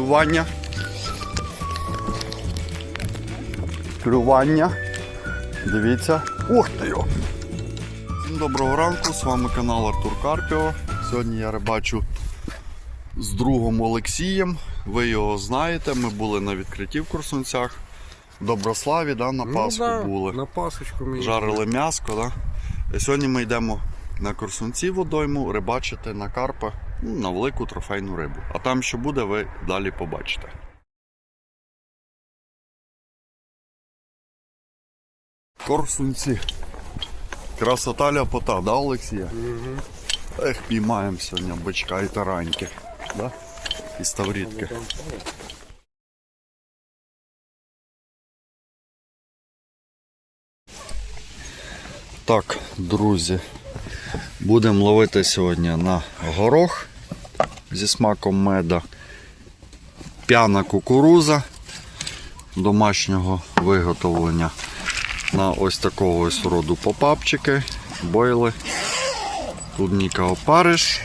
Клювання. Клювання. Дивіться. Ух ти йо! Всім доброго ранку, з вами канал Артур Карпіо. Сьогодні я рибачу з другом Олексієм. Ви його знаєте, ми були на відкритті в Курсунцях. В Доброславі, да, на Пасху Ну да, були. На Пасочку ми Жарили м'яско, да? Сьогодні ми йдемо на Корсунці водойму рибачити на карпа, ну, на велику трофейну рибу. А там що буде, ви далі побачите. Корсунці. Красота ляпота, да, Олексія? Угу. Ех, піймаємо сьогодні бичка і тараньки. Да? І ставрідки. Так, друзі, будемо ловити сьогодні на горох зі смаком меда, п'яна кукуруза домашнього виготовлення на ось такого ось роду попапчики, бойли, клубніка опариш.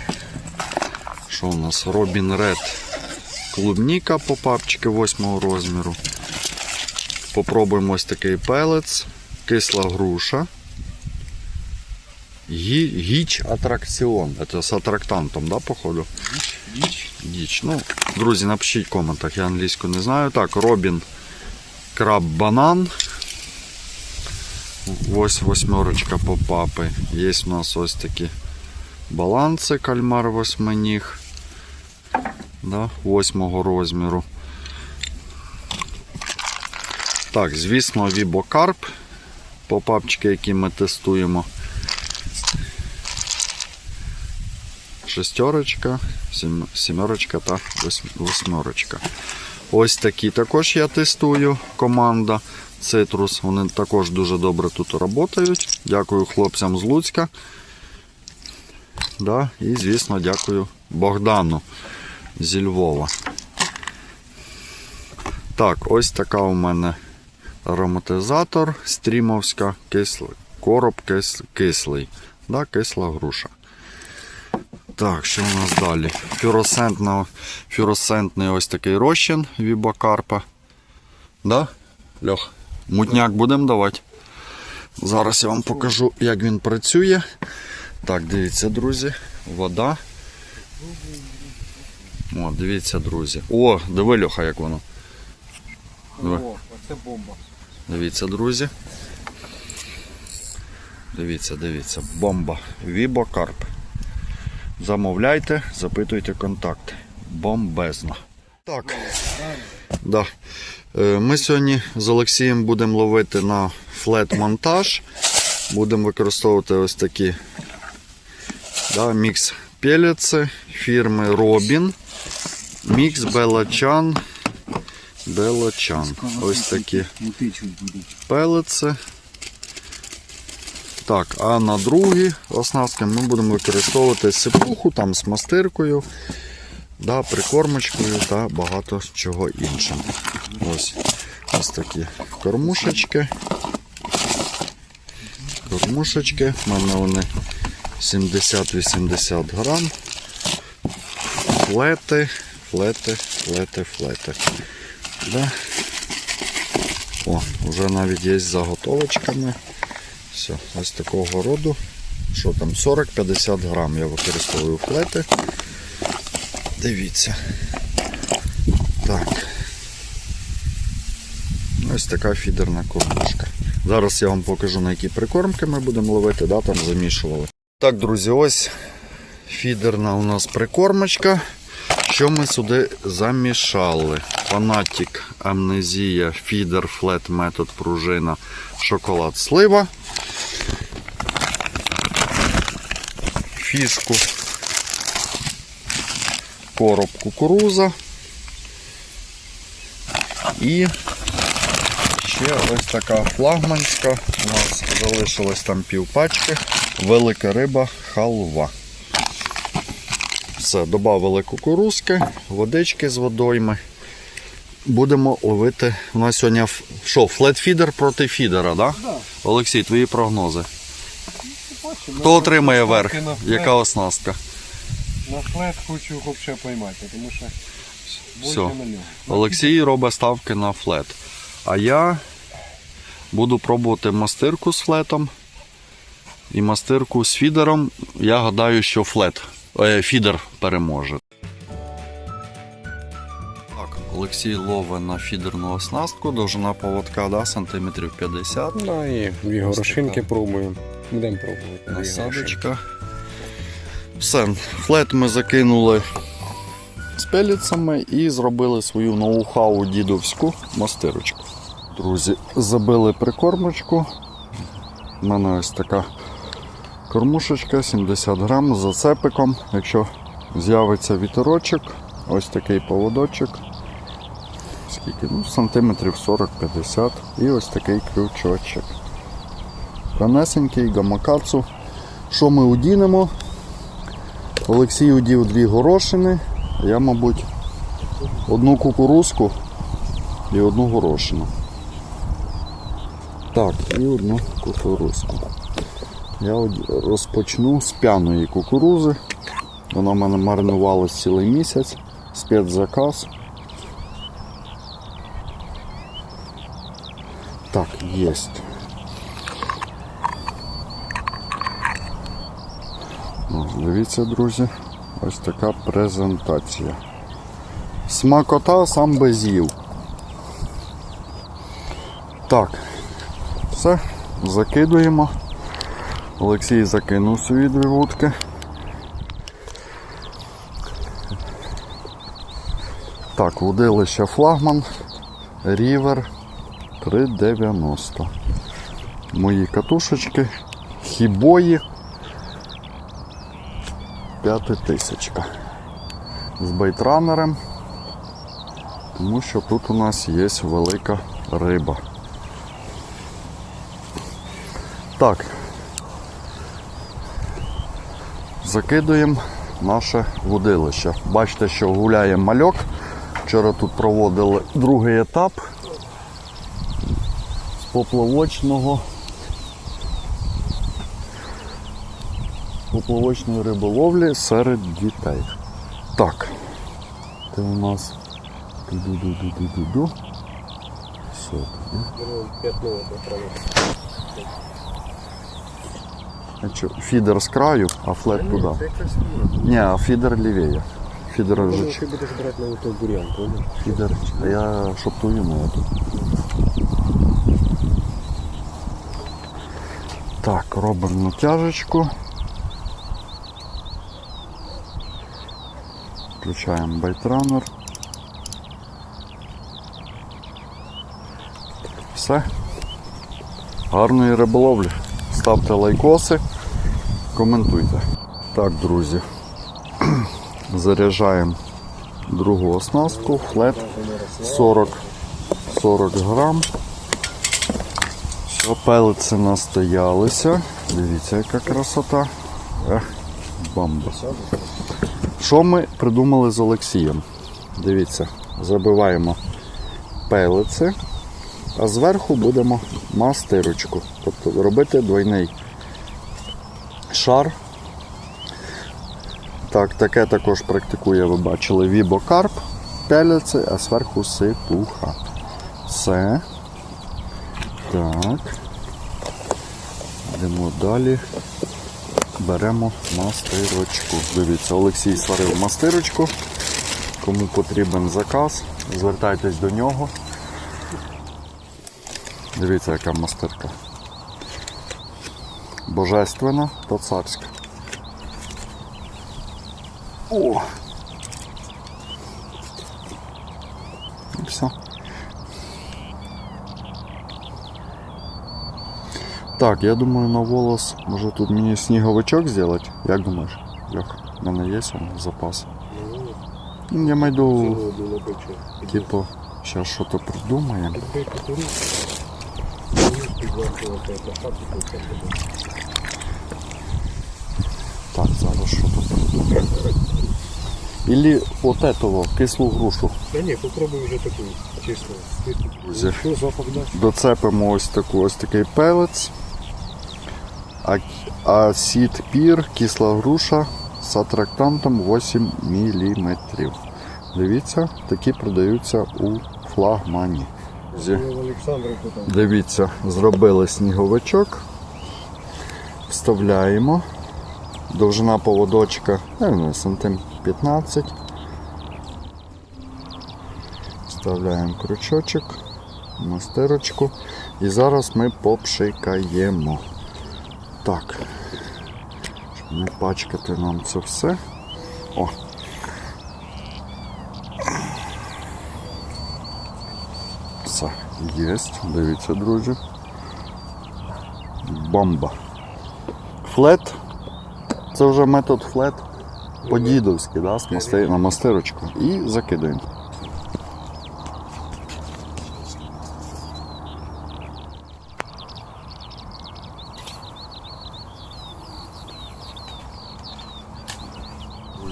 Що у нас? Робін Ред клубніка попапчики 8 розміру. Попробуємо ось такий пелець, кисла груша. Гіч атракціон. Це з атрактантом, да, походу? Гіч. Ну, друзі, напишіть в коментах, я англійську не знаю. Так, Робін краб банан. Ось восьмерочка попапи. Є у нас ось такі баланси, кальмар восьминіг. Да, восьмого розміру. Так, звісно, вібокарп. Попапчики, які ми тестуємо. Шестерочка, сім- сімерочка та восьм- восьмерочка. Ось такі також я тестую. Команда Citrus. Вони також дуже добре тут працюють. Дякую хлопцям з Луцька. Да, і, звісно, дякую Богдану зі Львова. Так, ось така у мене ароматизатор стрімовська, кислий, короб кис, кислий. Да, кисла груша. Так, що у нас далі? Фюросентний ось такий розчин вібакарпа. Да? Льох, мутняк будемо давати. Зараз я вам покажу, як він працює. Так, дивіться, друзі, вода. О, дивіться, друзі. О, диви, Льоха, як воно. Диви. О, оце бомба. Дивіться, друзі. Дивіться, дивіться. Бомба. Вібокарп. Замовляйте, запитуйте контакти. Бомбезно. Так. Да. Е, Ми сьогодні з Олексієм будемо ловити на флет-монтаж. Будемо використовувати ось такі да, мікс пелеці фірми Робін. Мікс Белачан. Белачан. Ось такі пелеці. Так, а на другі оснастки ми будемо використовувати сипуху там з мастиркою, да, прикормочкою та багато чого іншого. Ось ось такі кормушечки. Кормушечки. У мене вони 70-80 грам. Флети, флети, флети, флети. Да. О, вже навіть є з заготовочками. Все, ось такого роду. Що там, 40-50 грам я використовую флети. Дивіться. Так. Ось така фідерна кормушка. Зараз я вам покажу, на які прикормки ми будемо ловити, да, там замішували. Так, друзі, ось фідерна у нас прикормочка. Що ми сюди замішали? Фанатік, амнезія, фідер, флет, метод, пружина, шоколад, слива. Фішку, короб кукуруза. І ще ось така флагманська. У нас залишилось там пів пачки. Велика риба халва. Все, додали кукурузки, водички з водойми. Будемо ловити. У нас сьогодні що, флетфідер проти фідера, так? Да? Да. Олексій, твої прогнози. Хто отримає верх? Яка оснастка? На флет хочу взагалі поймати, тому що Все. Олексій робить ставки на флет. А я буду пробувати мастирку з флетом. І мастирку з фідером. Я гадаю, що флет. Е, фідер переможе. Олексій ловить на фідерну оснастку, довжина поводка да, сантиметрів 50. Да, і дві горошинки пробуємо. Будемо пробувати. Насадочка. Все, флет ми закинули з пеліцями і зробили свою ноу-хау дідовську мастирочку. Друзі, забили прикормочку. У мене ось така кормушечка 70 грам з зацепиком. Якщо з'явиться вітерочок, ось такий поводочок. Скільки? Ну, сантиметрів 40-50 і ось такий крючочок. Ранесенький гамакацу. Що ми удінемо? Олексій удів дві горошини, я, мабуть, одну кукурузку і одну горошину. Так, і одну кукурузку. Я розпочну з п'яної кукурузи. Вона в мене маринувалась цілий місяць. Спецзаказ. Так, єсть. О, Дивіться, друзі, ось така презентація. Смакота сам би з'їв. Так, все, закидуємо. Олексій закинув свої дві вудки. Так, водилище флагман Рівер 390. Мої катушечки, хібої п'ятитисячка з бейтранером, тому що тут у нас є велика риба. Так, закидуємо наше водилище. Бачите, що гуляє мальок. Вчора тут проводили другий етап поплавочного поплавочної риболовлі серед дітей. Так, це у нас ду-ду-ду-ду-ду-ду. Все, Фідер з краю, а флет туди. Ні, а фідер лівіє. Фідер вже ти будеш брати на той бурян, понял? фідер. А я шоптую на эту. Так, робимо натяжечку. Включаємо байтранер. Все. Гарної риболовлі. Ставте лайкоси, коментуйте. Так, друзі. Заряджаємо другу оснастку, флет 40, 40 грам. Все, настоялися. Дивіться, яка красота. Ех, бомба. Що ми придумали з Олексієм? Дивіться, забиваємо пелиці, а зверху будемо мастирочку. Тобто робити двойний шар. Так, таке також практикує, ви бачили, вібокарп, пеляці, а зверху сипуха. Все. Так. Йдемо далі. Беремо мастирочку. Дивіться, Олексій сварив мастирочку. Кому потрібен заказ, звертайтесь до нього. Дивіться, яка мастирка. Божественна та царська. О! І все. Так, я думаю, на волос, може тут мені сніговичок зробити? Як думаєш, Льох? У мене є он запас. Ну, Я майду, типу, зараз щось придумаємо. Так, зараз що тут придумаємо. Ілі от этого, кислу грушу. Та ні, попробуй вже таку, дасть? Доцепимо ось таку ось такий пелець. А, а сід пір, кисла груша з атрактантом 8 мм. Дивіться, такі продаються у флагмані. Дивіться, зробили сніговичок. Вставляємо. Довжина поводочка не сантим 15. Вставляємо крючочок, мастирочку. І зараз ми попшикаємо. Так. Щоб не пачкати нам це все. О. Все, єсть. Дивіться, друзі. Бомба. Флет. Це вже метод флет по-дідовськи, да, на мастирочку. І закидаємо.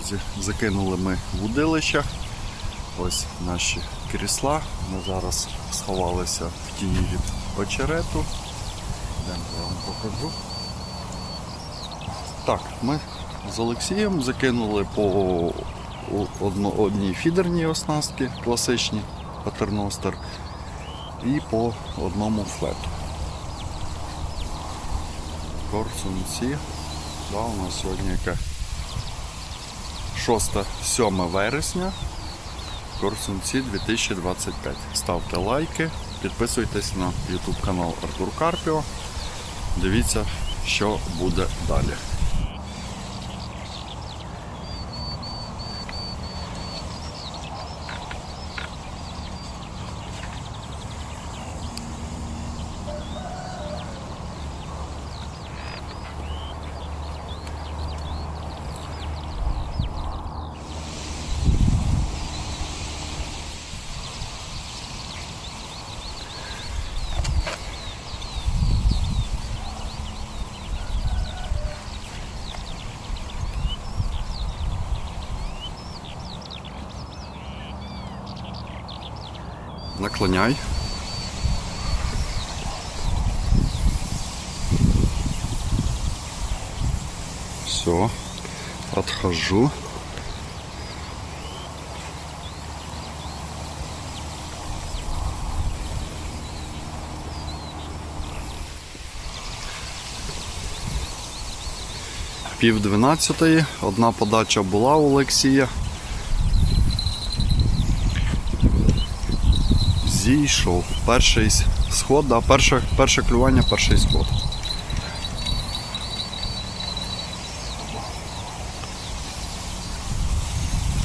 Друзі, закинули ми вудилища. Ось наші крісла. Ми зараз сховалися в тіні від очерету. Йдемо, я вам покажу. Так, ми з Олексієм закинули по одній фідерній оснастці класичній патерностер і по одному флету. Корсунці. Да, у нас сьогодні яке 6-7 вересня. Корсунці 2025. Ставте лайки, підписуйтесь на YouTube канал Артур Карпіо. Дивіться, що буде далі. Наклоняй. Все. Отхожу. Пів дванадцятої. Одна подача була у Олексія. Зійшов. Перший сход, да, перше, перше клювання, перший сход.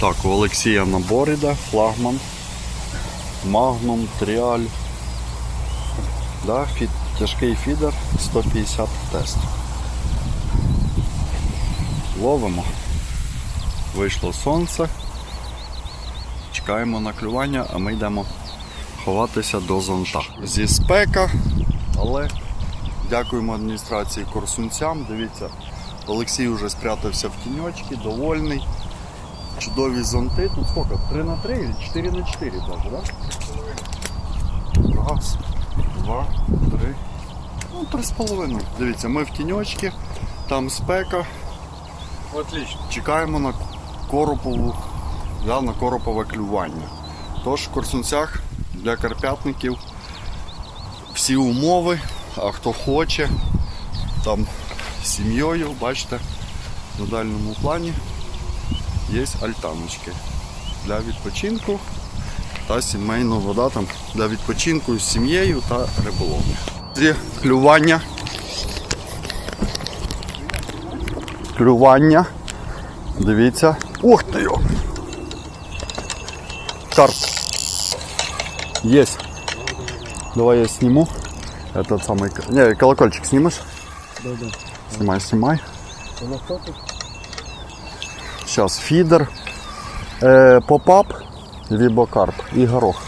Так, у Олексія набор іде, флагман, магнум, тріаль. Да, фід, тяжкий фідер 150 тест. Ловимо. Вийшло сонце. Чекаємо на клювання, а ми йдемо ховатися до зонта. Зі спека, але дякуємо адміністрації корсунцям. Дивіться, Олексій вже спрятався в тіньочки, довольний. Чудові зонти. Тут сколько? 3 на 3 или 4 на 4 даже, да? Раз, два, три. Ну, три з половиною. Дивіться, ми в тіньочки, там спека. Отлично. Чекаємо на коропову, да, на коропове клювання. Тож в Корсунцях для карпятників всі умови, а хто хоче, там з сім'єю, бачите, на дальньому плані є альтаночки для відпочинку та сімейного вода там для відпочинку з сім'єю та риболовлі. Зі клювання. Клювання. Дивіться. Ух ти йо! Есть. Давай я сниму. Этот самый... Не, колокольчик снимешь? Да, да. Снимай, снимай. Сейчас фидер. Э, поп-ап. Вибокарп и горох.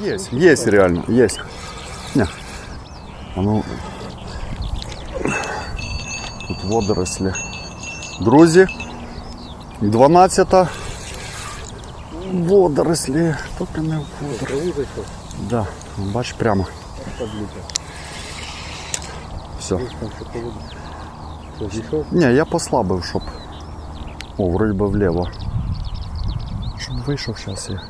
Есть, есть реально, есть. Не. А ну. Тут водорослі. Друзі, 12 водорослі. Тільки не водорослі. Да, бач прямо. Все. Ні, я послабив, щоб. О, вроді вліво. щоб вийшов зараз я.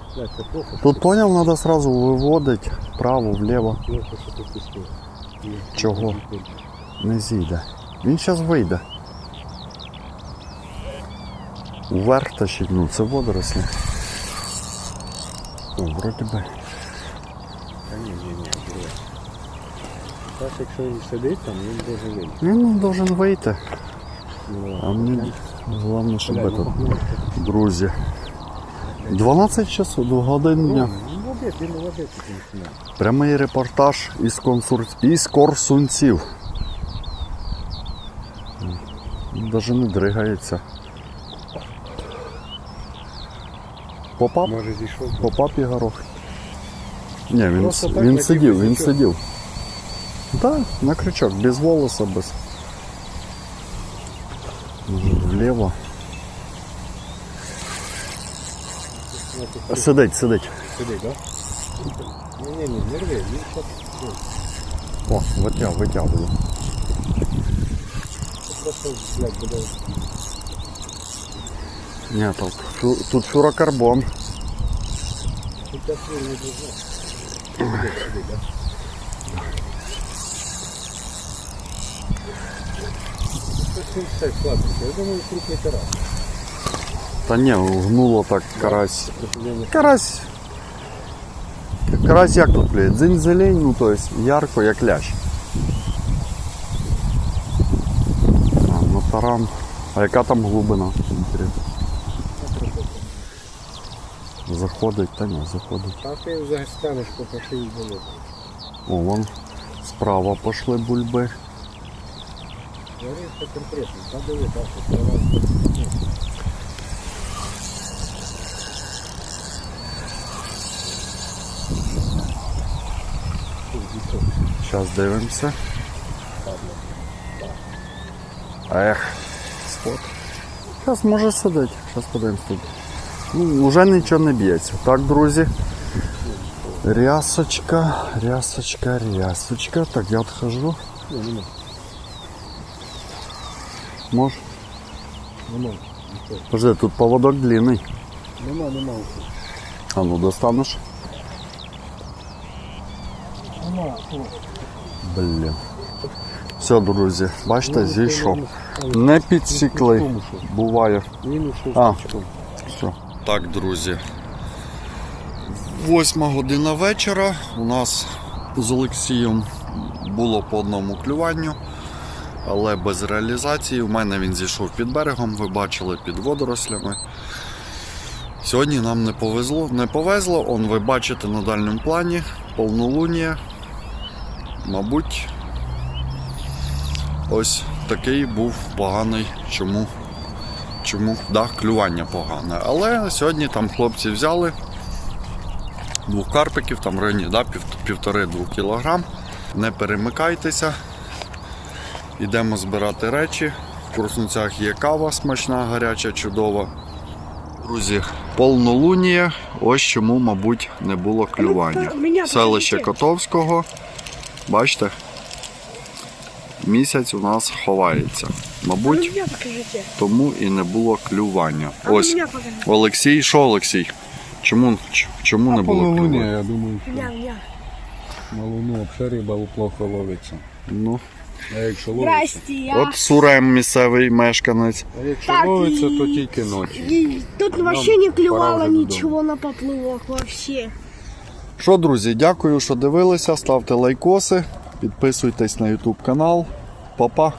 Тут поняв, треба сразу виводити вправо, вліво. Чого? не. Не зійде. Він зараз вийде. Вверх тащить, ну це водорослі. О, вроді би. Та ні, ні, ні, друге. Так, якщо він сидить там, він дуже вийде. Він должен вийти. Ну, А мені головне, щоб Бля, это, ну, друзі. 12 часов, до годин дня. Ну, молодець, він молодець. Прямий репортаж із, консур... із Корсунців. Даже не дригається. Попап? Може зійшов. Попап і горох. Ні, він, Просто так, він на сидів, він сидів. Так, на крючок, без волоса, без. Може, Вліво. Сидить, сидить. Сидить, так? Ні, ні, ні, не рви, він ну, О, витяг, витягую. просто, блядь, буде. Ні, тут, тут фюрокарбон. Тут не карась. Та ні, гнуло так карась. Не Карась. Карась як тут клеїть? Дзинь-зелень, ну то есть ярко, як лящ. А, ну таран. А яка там глибина? Заходить, та ні, заходить. А ти вже станеш по пошиї болота. О, вон справа пошли бульби. Говори все конкретно. Та диви, так, що дійшов. Зараз дивимося. Ех, спот. Зараз може сидить. Зараз подивимось тут. Ну, вже нічого не б'ється. Так, друзі. Рясочка, рясочка, рясочка. Так, я відхожу. Може. Нема. Подожди, тут поводок длинний. Нема, нема. А ну достанеш. Нема. Блін. Все, друзі, бачите, зійшов. Не підсікли. Буває. А. Так, друзі. Восьма година вечора. У нас з Олексієм було по одному клюванню, але без реалізації. У мене він зійшов під берегом, ви бачили під водорослями. Сьогодні нам не повезло, не повезло. Он ви бачите на дальньому плані повнолуння. Мабуть, ось такий був поганий. Чому? Чому? Да, клювання погане. Але сьогодні там хлопці взяли двох карпиків, там в районі да, пів, півтори-двох кілограм. Не перемикайтеся. Йдемо збирати речі. В Курсунцях є кава смачна, гаряча, чудова. Друзі, полнолунія. Ось чому, мабуть, не було клювання. Селище. Котовського. Бачите? Місяць у нас ховається. Мабуть, ну тому і не було клювання. Ну Ось. Олексій, що Олексій? Чому, чому не було клювання? я думаю, що на луну взагалі риба плохо ловиться. Ну, А якщо ловиться, от Сурем місцевий мешканець. а якщо Так, ловиться, то тільки ночі. Тут вообще Нам не додому. ничего на поплывок вообще. Що, друзі, дякую, що дивилися. Ставте лайкоси, підписуйтесь на YouTube канал. Па-па!